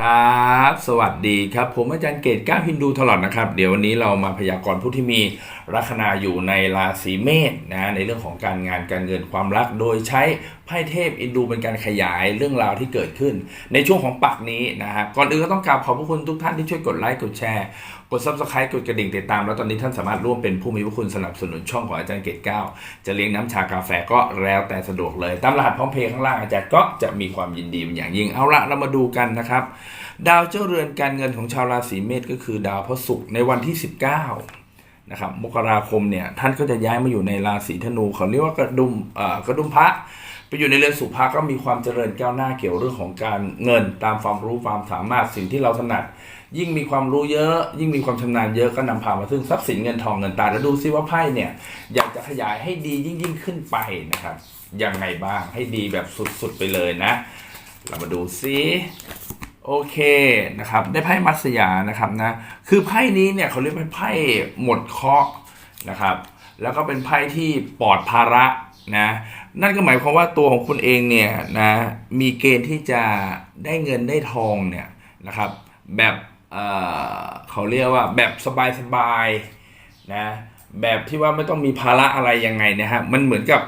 ครับ สวัสดีครับ ผมอาจารย์เกตก้าวฮินดูตลอดนะครับ เดี๋ยววันนี้เรามาพยากรณ์ผู้ที่มีลัคนาอยู่ในราศีเมษนะในเรื่องของการงานการเงินความรัก โดยใช้ไพ่เทพอินดูเป็นการขยายเรื่องราวที่เกิดขึ้น ในช่วงของปักนี้นะฮะก่อนอื่นก็ต้องกราบขอบพระคุณทุกท่านที่ช่วยกดไลค์กดแชร์ กด subscribe กดกระดิ่งติดตาม แล้วตอนนี้ท่านสามารถร่วมเป็นผู้มีพระคุณสนับสนุนช่องของอาจารย์เกตก้าวจะเลี้ยงน้ำชากาแฟก็แล้วแต่สะดวกเลย ตามรหัสพร้อมเพย์ข้างล่างอาจารย์ก็จะมีความยินดีเป็นอย่างยิ่งเอาละเรามาดูกันนะครับ ดาวเจ้าเรือนการเงินของชาวราศีเมษก็คือดาวพระศุกร์ในวันที่ 19นะครับมกราคมเนี่ยท่านก็จะย้ายมาอยู่ในราศีธนูเขาเรียกว่ากระดุมกระดุมพระ ไปอยู่ในเรือนสุภาก็มีความเจริญก้าวหน้าเกี่ยวเรื่องของการเงิน ตามความรู้ความสามารถสิ่งที่เราถนัด ยิ่งมีความรู้เยอะ ยิ่งมีความชำนาญเยอะก็นำพามาซึ่งทรัพย์สินเงินทองเงินตาแล้วดูซิว่าไพ่เนี่ย อยากจะขยายให้ดียิ่งยิ่งขึ้นไปนะครับยังไงบ้างให้ดีแบบสุดๆไปเลยนะ เรามาดูซิโอเคนะครับได้ไพ่มัตสยานะครับนะคือไพ่นี้เนี่ยเขาเรียกเป็นไพ่หมดเคราะห์นะครับ แล้วก็เป็นไพ่ที่ปลอดภาระ นะ นั่นก็หมายความว่าตัวของคุณเองเนี่ยนะมีเกณฑ์ที่จะได้เงินได้ทองเนี่ยนะครับแบบเเขาเรียกว่าแบบสบายๆนะแบบที่ว่าไม่ต้องมีภาระอะไรยังไงนะฮะมันเหมือนกับ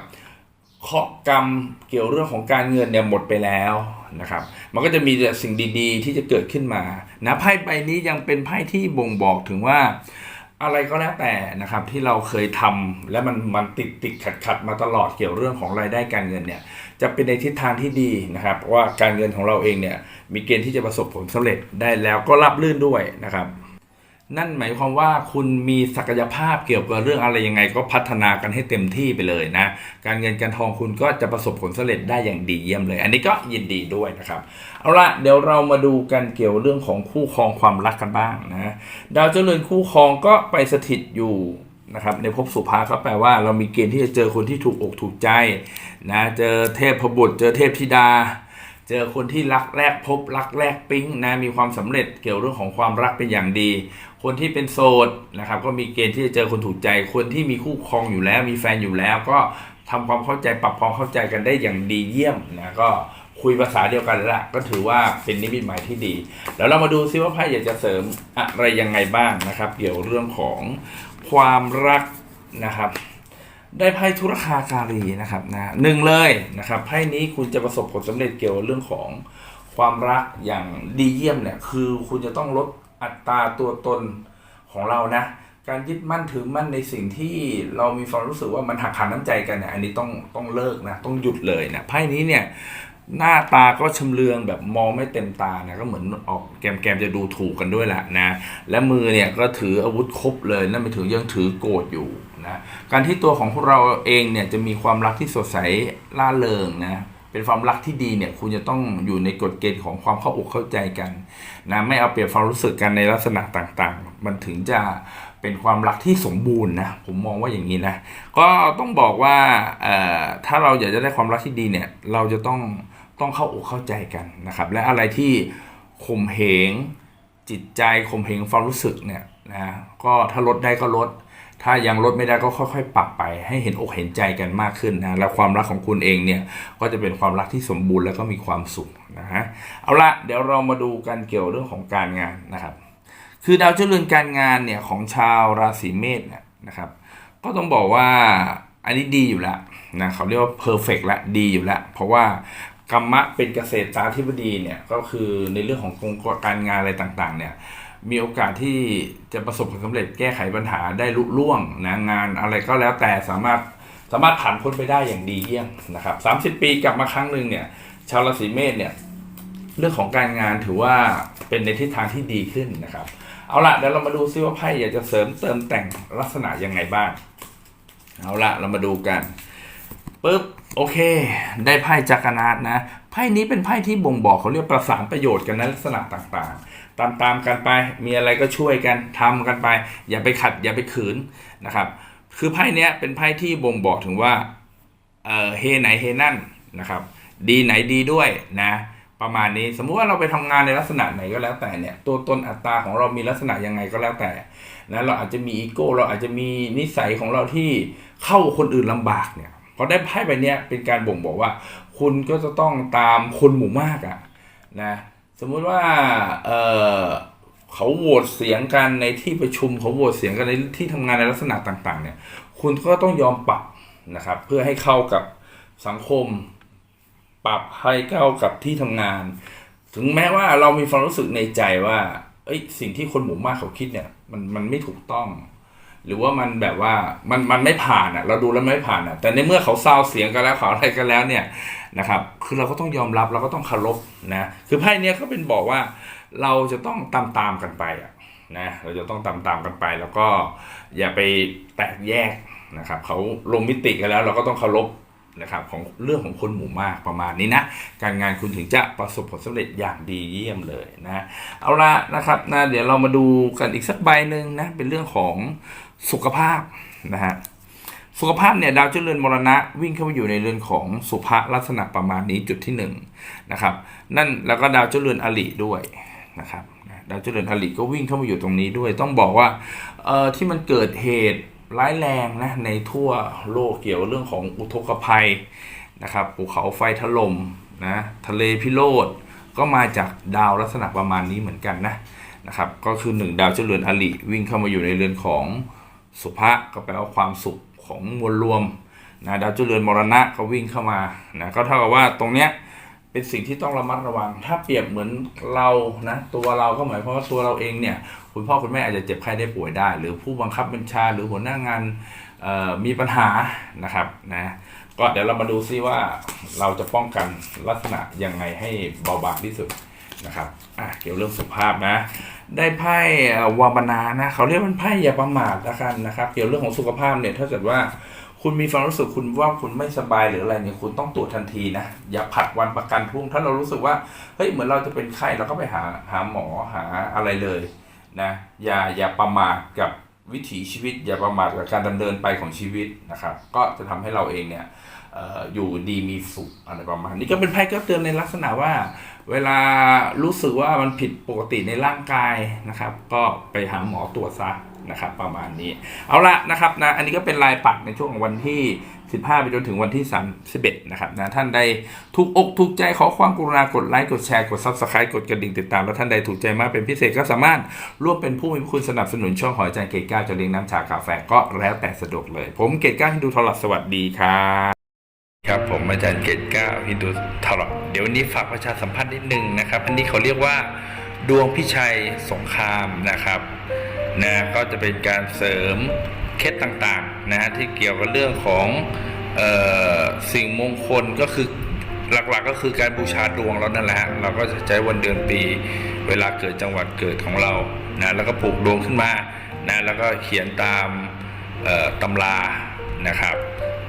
เคาะกรรมเกี่ยวเรื่องของการเงินเนี่ยหมดไปแล้วนะครับมันก็จะมีแต่สิ่งดีๆ ที่จะเกิดขึ้นมานะไพ่ใบนี้ยังเป็นไพ่ที่บ่งบอกถึงว่า อะไรก็แล้วแต่นะครับที่เราเคยทำและมันมันติดติดขัดขัดมาตลอดเกี่ยวเรื่องของรายได้การเงินเนี่ยจะเป็นในทิศทางที่ดีนะครับว่าการเงินของเราเองเนี่ยมีเกณฑ์ที่จะประสบผลสำเร็จได้แล้วก็รับลื่นด้วยนะครับ นั่นหมายความว่าคุณมีศักยภาพเกี่ยวกับเรื่องอะไรยังไง ก็พัฒนากันให้เต็มที่ไปเลยนะ การเงินการทองคุณก็จะประสบผลสำเร็จได้อย่างดีเยี่ยมเลย อันนี้ก็ยินดีด้วยนะครับเอาละเดี๋ยวเรามาดูกันเกี่ยวเรื่องของคู่ครองความรักกันบ้างนะดาวเจริญคู่ครองก็ไปสถิตอยู่นะครับในภพสุภาก็แปลว่าเรามีเกณฑ์ที่จะเจอคนที่ถูกอกถูกใจนะเจอเทพบุตรเจอเทพธิดา เจอคนที่รักแรกพบรักแรกปิ๊งนะมีความสำเร็จเกี่ยวเรื่องของความรักเป็นอย่างดี คนที่เป็นโสดนะครับก็มีเกณฑ์ที่จะเจอคนถูกใจ คนที่มีคู่ครองอยู่แล้ว มีแฟนอยู่แล้ว ก็ทำความเข้าใจปรับความเข้าใจกันได้อย่างดีเยี่ยมนะก็คุยภาษาเดียวกันแล้วละก็ถือว่าเป็นนิมิตหมายที่ดี แล้วเรามาดูซิว่าไพ่อยากจะเสริมอะไรยังไงบ้างนะครับ เกี่ยวเรื่องของความรักนะครับ ได้ไพ่ธุรคาการีนะครับนะหนึ่งเลยนะครับไพ่นี้คุณจะประสบผลสำเร็จเกี่ยวกับเรื่องของความรักอย่างดีเยี่ยมเนี่ยคือคุณจะต้องลดอัตราตัวตนของเรานะ การยึดมั่นถือมั่นในสิ่งที่เรามีความรู้สึกว่ามันหักขันน้ำใจกันเนี่ยอันนี้ต้องต้องเลิกนะต้องหยุดเลยนะไพ่นี้เนี่ยหน้าตาก็ชำเลืองแบบมองไม่เต็มตานะก็เหมือนออกแกมแกมจะดูถูกกันด้วยแหละนะ และมือเนี่ยก็ถืออาวุธครบเลยนั่นไปถึงยังถือโกรธอยู่ นะการที่ตัวของพวกเราเองเนี่ยจะมีความรักที่สดใสล่าเริงนะเป็นความรักที่ดีเนี่ยคุณจะต้องอยู่ในกฎเกณฑ์ของความเข้าอกเข้าใจกันนะไม่เอาเปรียบความรู้สึกกันในลักษณะต่างๆ มันถึงจะเป็นความรักที่สมบูรณ์นะผมมองว่าอย่างนี้นะก็ต้องบอกว่าถ้าเราอยากจะได้ความรักที่ดีเนี่ยเราจะต้องต้องเข้าอกเข้าใจกันนะครับและอะไรที่ข่มเหงจิตใจข่มเหงความรู้สึกเนี่ยนะก็ถ้าลดได้ก็ลด ถ้ายังลดไม่ได้ก็ค่อยๆ ปรับไปให้เห็นอกเห็นใจกันมากขึ้นนะแล้วความรักของคุณเองเนี่ยก็จะเป็นความรักที่สมบูรณ์แล้วก็มีความสุขนะฮะเอาละเดี๋ยวเรามาดูกันเกี่ยวเรื่องของการงานนะครับ คือดาวเจริญการงานเนี่ยของชาวราศีเมษนนะครับ ก็ต้องบอกว่าอันนี้ดีอยู่แล้วนะเขาเรียกว่าเพอร์เฟกละดีอยู่แล้ว เพราะว่ากรรมะเป็นเกษตรตาธิบดีเนี่ยก็คือในเรื่องของการงานอะไรต่างๆเนี่ย มีโอกาสที่จะประสบผลสำเร็จแก้ไขปัญหาได้ลุล่วงนะงานอะไรก็แล้วแต่สามารถสามารถผ่านพ้นไปได้อย่างดีเยี่ยมนะครับ30 ปีกลับมาครั้งหนึ่งเนี่ยชาวราศีเมษเนี่ยเรื่องของการงานถือว่าเป็นในทิศทางที่ดีขึ้นนะครับ เอาละเดี๋ยวเรามาดูซิว่าไพ่อยากจะเสริมเติมแต่งลักษณะยังไงบ้าง เอาละเรามาดูกันปุ๊บโอเค ได้ไพ่จักรนาดนะ ไพ่นี้เป็นไพ่ที่บ่งบอกเขาเรียกประสานประโยชน์กันในลักษณะต่างๆ ตามๆกันไปมีอะไรก็ช่วยกันทำกันไป อย่าไปขัดอย่าไปขืนนะครับ คือไพ่เนี้ยเป็นไพ่ที่บ่งบอกถึงว่าเออเฮไหนเฮนั่นนะครับ ดีไหนดีด้วยนะประมาณนี้สมมุติว่าเราไปทำงานในลักษณะไหนก็แล้วแต่เนี่ยตัวตนอัตราของเรามีลักษณะยังไงก็แล้วแต่นะเราอาจจะมีอีโก้เราอาจจะมีนิสัยของเราที่เข้าคนอื่นลำบากเนี่ยพอได้ไพ่ใบเนี้ยเป็นการบ่งบอกว่า คุณก็จะต้องตามคนหมู่มากอะนะสมมุติว่าเออเขาโหวตเสียงกันในที่ประชุมเขาโหวตเสียงกันในที่ทำงานในลักษณะต่าง ๆ เนี่ย คุณก็ต้องยอมปรับนะครับ เพื่อให้เข้ากับสังคม ปรับให้เข้ากับที่ทำงาน ถึงแม้ว่าเรามีความรู้สึกในใจว่าเอ้ยสิ่งที่คนหมู่มากเขาคิดเนี่ย มันมันไม่ถูกต้อง หรือว่ามันแบบว่ามันมันไม่ผ่านอะ เราดูแล้วไม่ผ่านอะ แต่ในเมื่อเขาเศร้าเสียงกันแล้วเขาอะไรกันแล้วเนี่ยนะครับคือเราก็ต้องยอมรับเราก็ต้องเคารพนะคือไพ่เนี้ยเขาเป็นบอกว่าเราจะต้องตามตามกันไปอะนะเราจะต้องตามตามกันไป แล้วก็อย่าไปแตกแยกนะครับเขาลงมิติกันแล้วเราก็ต้องเคารพนะครับของเรื่องของคนหมู่มากประมาณนี้นะ การงานคุณถึงจะประสบผลสำเร็จอย่างดีเยี่ยมเลยนะ เอาละนะครับนะเดี๋ยวเรามาดูกันอีกสักใบหนึ่งนะเป็นเรื่องของ สุขภาพนะฮะสุขภาพเนี่ยดาวเจริญมรณะวิ่งเข้ามาอยู่ในเรือนของสุภลักษณะประมาณนี้จุดที่หนึ่งนะครับนั่นแล้วก็ดาวเจริญอลิด้วยนะครับดาวเจริญอลิก็วิ่งเข้ามาอยู่ตรงนี้ด้วย ต้องบอกว่าเอ่อที่มันเกิดเหตุร้ายแรงนะในทั่วโลกเกี่ยวกับเรื่องของอุทกภัยนะครับภูเขาไฟถล่มนะทะเลพิโรธก็มาจากดาวลักษณะประมาณนี้เหมือนกันนะนะครับก็คือหนึ่งดาวเจริญอลิวิ่งเข้ามาอยู่ในเรือนของ สุภะก็แปลว่าความสุขของมวลรวมนะดาวเจริญมรณะก็วิ่งเข้ามานะก็เท่ากับว่าตรงเนี้ยเป็นสิ่งที่ต้องระมัดระวัง ถ้าเปรียบเหมือนเรานะตัวเราก็หมายความว่าตัวเราเองเนี่ยคุณพ่อคุณแม่อาจจะเจ็บไข้ได้ป่วยได้ หรือผู้บังคับบัญชาหรือหัวหน้างานมีปัญหานะครับนะก็เดี๋ยวเรามาดูซิว่าเราจะป้องกันลักษณะยังไงให้เบาบางที่สุด นะครับอะเกี่ยวเรื่องสุขภาพนะ ได้ไพ่วาบนานะเขาเรียกมันไพ่อย่าประมาทละกันนะครับ เกี่ยวเรื่องของสุขภาพเนี่ยถ้าเกิดว่าคุณมีความรู้สึกคุณว่าคุณไม่สบายหรืออะไรเนี่ยคุณต้องตรวจทันทีนะ อย่าผัดวันประกันพรุ่ง ถ้าเรารู้สึกว่าเฮ้ยเหมือนเราจะเป็นไข้เราก็ไปหาหาหมอหาอะไรเลยนะอย่าอย่าประมาทกับวิถีชีวิต อย่าประมาทกับการดำเนินไปของชีวิตนะครับ ก็จะทำให้เราเองเนี่ยเอ่ออยู่ดีมีสุขอะไรประมาณนี้ก็เป็นไพ่ก็เตือนในลักษณะว่า เวลารู้สึกว่ามันผิดปกติในร่างกายนะครับ ก็ไปหาหมอตรวจซะนะครับ ประมาณนี้เอาละนะครับนะอันนี้ก็เป็นลายปักในช่วงวันที่ 15 ไปจนถึงวันที่ 31 นะครับนะท่านใดถูกอกถูกใจขอความกรุณากดไลค์กดแชร์กด Subscribe กดกระดิ่งติดตาม แล้วท่านใดถูกใจมากเป็นพิเศษก็สามารถร่วมเป็นผู้มีพระคุณสนับสนุนช่องหอยจานเกตก้าจะเลี้ยงน้ำชากาแฟก็แล้วแต่สะดวกเลย ผมเกตก้าที่ดูทรสวัสดีครับ ครับผมอาจารย์เกตก้าฮินดูทลอดเดี๋ยววันนี้ฝากประชาสัมพันธ์นิดนึงนะครับ อันนี้เขาเรียกว่าดวงพิชัยสงครามนะครับนะก็จะเป็นการเสริมเคล็ดต่างๆนะที่เกี่ยวกับเรื่องของออสิ่งมงคลก็คือหลักๆก็คือการบูชาดวงเรานั่นแหละฮะเราก็จะใช้วันเดือนปีเวลาเกิดจังหวัดเกิดของเรานะแล้วก็ปลูกดวงขึ้นมานะแล้วก็เขียนตามตำรานะครับ